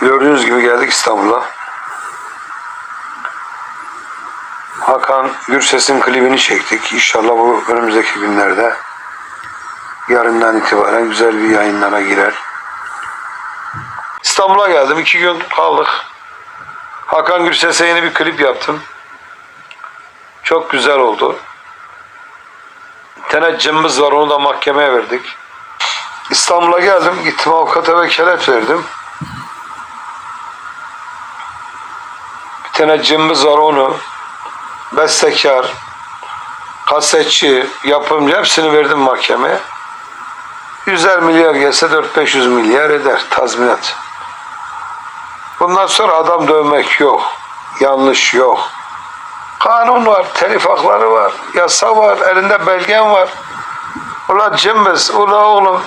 Gördüğünüz gibi geldik İstanbul'a. Hakan Gürses'in klibini çektik. İnşallah bu önümüzdeki günlerde yarından itibaren güzel bir yayınlara girer. İstanbul'a geldim. iki gün kaldık. Hakan Gürses'e yeni bir klip yaptım. Çok güzel oldu. Cımbız var onu da mahkemeye verdik. İstanbul'a geldim. Gittim avukata vekalet verdim. Tane cımbız var onu. Bestekar, kasetçi, yapımcı hepsini verdim mahkemeye. Yüzer milyar gelse 4-500 milyar eder tazminat. Bundan sonra adam dövmek yok. Yanlış yok. Kanun var, telif hakları var, yasa var, elinde belgen var. Ula cımbız, ula oğlum.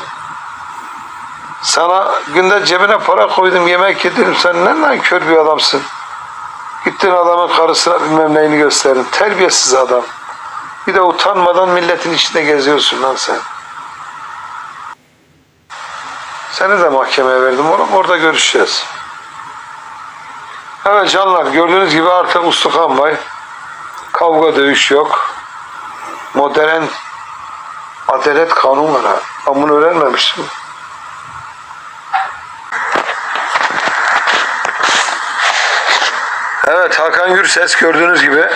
Sana günde cebine para koydum, yemek yedim. Sen ne lan kör bir adamsın. Gittin adamın karısına bilmem neyini gösterdin. Terbiyesiz adam. Bir de utanmadan milletin içinde geziyorsun lan sen. Seni de mahkemeye verdim oğlum. Orada görüşeceğiz. Evet canlar gördüğünüz gibi artık Ustukan Bay. Kavga dövüş yok. Modern adalet kanun var ha. Ben bunu öğrenmemiştim. Evet Hakan Gürses gördüğünüz gibi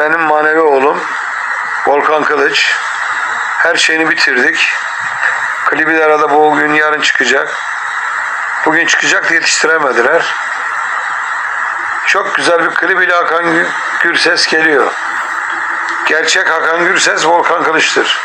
benim manevi oğlum Volkan Kılıç. Her şeyini bitirdik. Klibi de arada bu gün yarın çıkacak. Bugün çıkacak da yetiştiremediler. Çok güzel bir klip ile Hakan Gü- Gürses geliyor. Gerçek Hakan Gürses Volkan Kılıç'tır.